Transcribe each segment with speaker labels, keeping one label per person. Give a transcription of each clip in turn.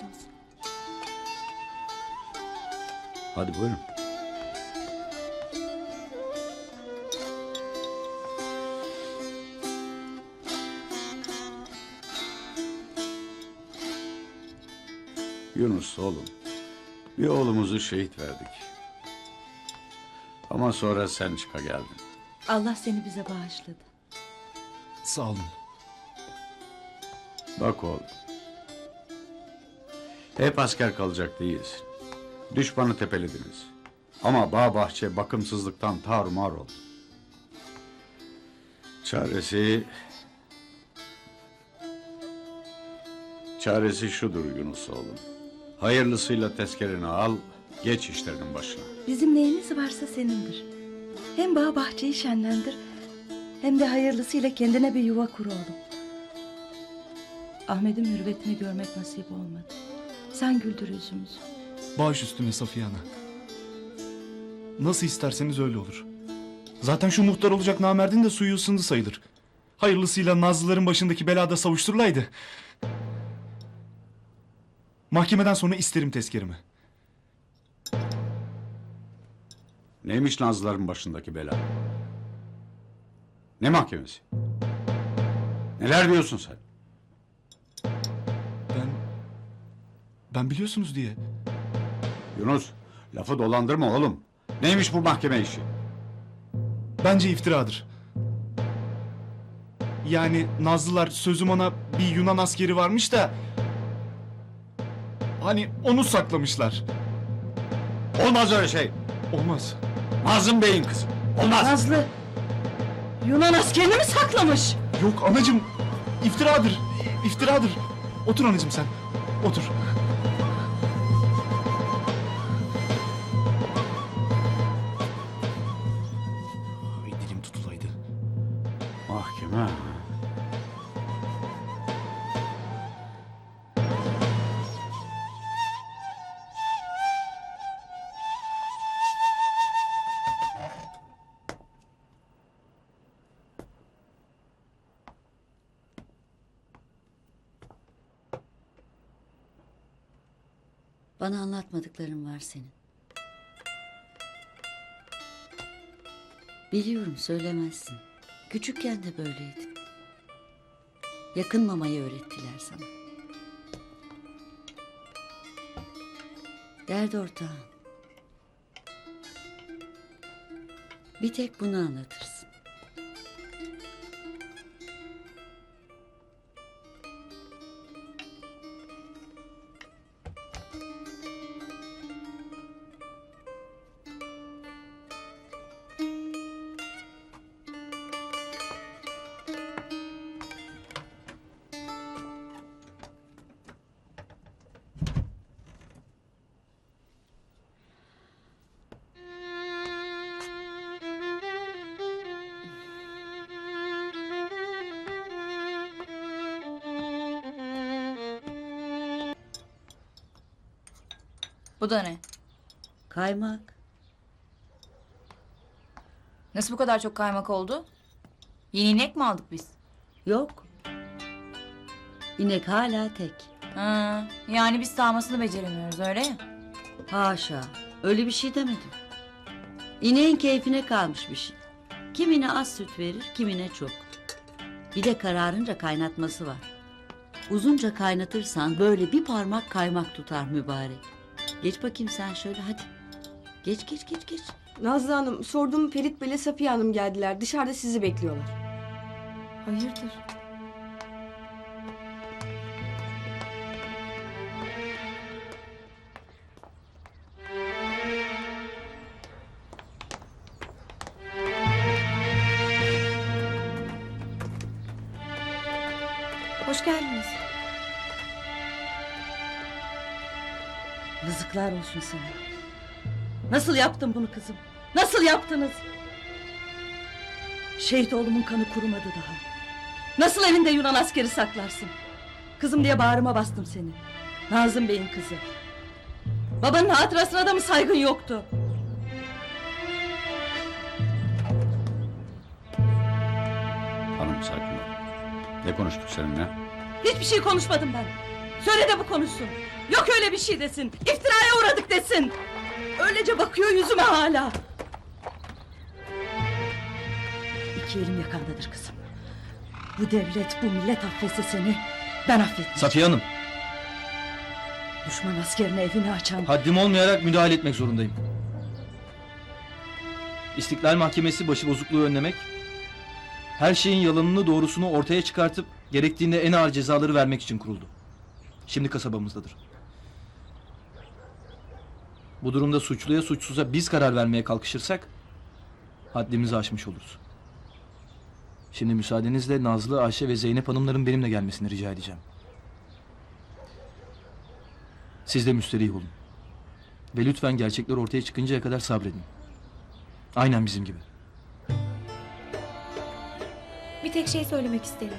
Speaker 1: olsun.
Speaker 2: Hadi buyurun. Yunus oğlum. Bir oğlumuzu şehit verdik. Ama sonra sen çıka geldin.
Speaker 1: Allah seni bize bağışladı.
Speaker 3: Sağ olun.
Speaker 2: Bak oğlum. Hep asker kalacak değilsin. Düşmanı tepelediniz. Ama bağ bahçe bakımsızlıktan tarumar oldu. Çaresi... Çaresi şudur Yunus oğlum. Hayırlısıyla tezkereni al, geç işlerinin başına.
Speaker 1: Bizim neyimiz varsa senindir. Hem bağ bahçeyi şenlendir... ...hem de hayırlısıyla kendine bir yuva kur oğlum. Ahmet'in mürüvvetini görmek nasip olmadı. Sen güldür yüzümüzü.
Speaker 3: Bağış üstüne Safiye Ana. Nasıl isterseniz öyle olur. Zaten şu muhtar olacak namerdin de suyu ısındı sayılır. Hayırlısıyla Nazlıların başındaki belada savuşturulaydı. Mahkemeden sonra isterim tezkerimi.
Speaker 2: Neymiş Nazlıların başındaki bela? Ne mahkemesi? Neler diyorsun sen?
Speaker 3: Ben biliyorsunuz diye.
Speaker 2: Yunus, lafı dolandırma oğlum. Neymiş bu mahkeme işi?
Speaker 3: Bence iftiradır. Yani Nazlılar sözüm ona bir Yunan askeri varmış da... Hani onu saklamışlar.
Speaker 2: Olmaz öyle şey.
Speaker 3: Olmaz.
Speaker 2: Nazım Bey'in kızı. Olmaz.
Speaker 1: Nazlı... Yunan askerini mi saklamış?
Speaker 3: Yok anacım iftiradır. iftiradır. Otur anacım sen. Otur.
Speaker 2: Mahkeme.
Speaker 4: Bana anlatmadıkların var senin. Biliyorum söylemezsin. Küçükken de böyleydin. Yakınmamayı öğrettiler sana. Dert ortağın. Bir tek bunu anlatırsın.
Speaker 5: Bu da ne?
Speaker 4: Kaymak.
Speaker 5: Nasıl bu kadar çok kaymak oldu? Yeni inek mi aldık biz?
Speaker 4: Yok. İnek hala tek.
Speaker 5: Ha, yani biz sağmasını beceremiyoruz öyle ya.
Speaker 4: Haşa. Öyle bir şey demedim. İneğin keyfine kalmış bir şey. Kimine az süt verir, kimine çok. Bir de kararınca kaynatması var. Uzunca kaynatırsan böyle bir parmak kaymak tutar mübarek. Geç bakayım sen şöyle hadi. Geç geç geç geç.
Speaker 6: Nazlı Hanım, sorduğum Ferit Bey'le Safiye Hanım geldiler. Dışarıda sizi bekliyorlar.
Speaker 5: Hayırdır?
Speaker 1: Hoş geldiniz.
Speaker 4: Yazıklar olsun sana.
Speaker 1: Nasıl yaptın bunu kızım? Nasıl yaptınız? Şehit oğlumun kanı kurumadı daha. Nasıl evinde Yunan askeri saklarsın? Kızım diye bağrıma bastım seni. Nazım Bey'in kızı. Babanın hatırasına da mı saygın yoktu?
Speaker 2: Hanım sakin ol. Ne konuştuk seninle?
Speaker 1: Hiçbir şey konuşmadım ben. Söyle de bu konuşsun. Yok öyle bir şey desin. İftiraya uğradık desin. Öylece bakıyor yüzüme hala. İki elim yakandadır kızım. Bu devlet, bu millet affetse seni, ben affetmeyeceğim.
Speaker 7: Safiye Hanım,
Speaker 1: Düşman askerine evini açan...
Speaker 7: haddim olmayarak müdahale etmek zorundayım. İstiklal Mahkemesi başıbozukluğu önlemek, her şeyin yalanını doğrusunu ortaya çıkartıp gerektiğinde en ağır cezaları vermek için kuruldu. Şimdi kasabamızdadır. Bu durumda suçluya suçsuza biz karar vermeye kalkışırsak haddimizi aşmış oluruz. Şimdi müsaadenizle Nazlı, Ayşe ve Zeynep Hanımların benimle gelmesini rica edeceğim. Siz de müsterih olun. Ve lütfen gerçekler ortaya çıkıncaya kadar sabredin. Aynen bizim gibi.
Speaker 8: Bir tek şey söylemek isterim.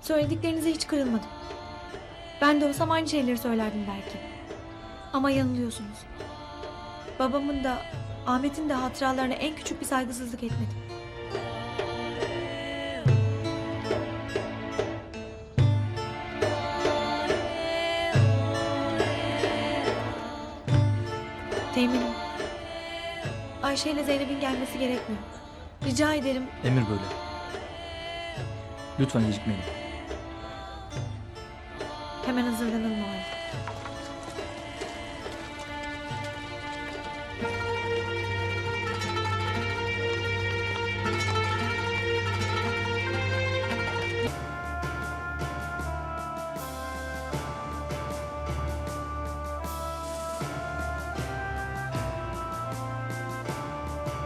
Speaker 8: Söylediklerinize hiç kırılmadım. Ben de olsam aynı şeyleri söylerdim belki. Ama yanılıyorsunuz. Babamın da Ahmet'in de hatıralarına en küçük bir saygısızlık etmedim. Teminim. Ayşe ile Zeynep'in gelmesi gerekmiyor. Rica ederim
Speaker 7: Emir böyle. Lütfen gecikmeyin.
Speaker 8: Tá câmeras olhando nós.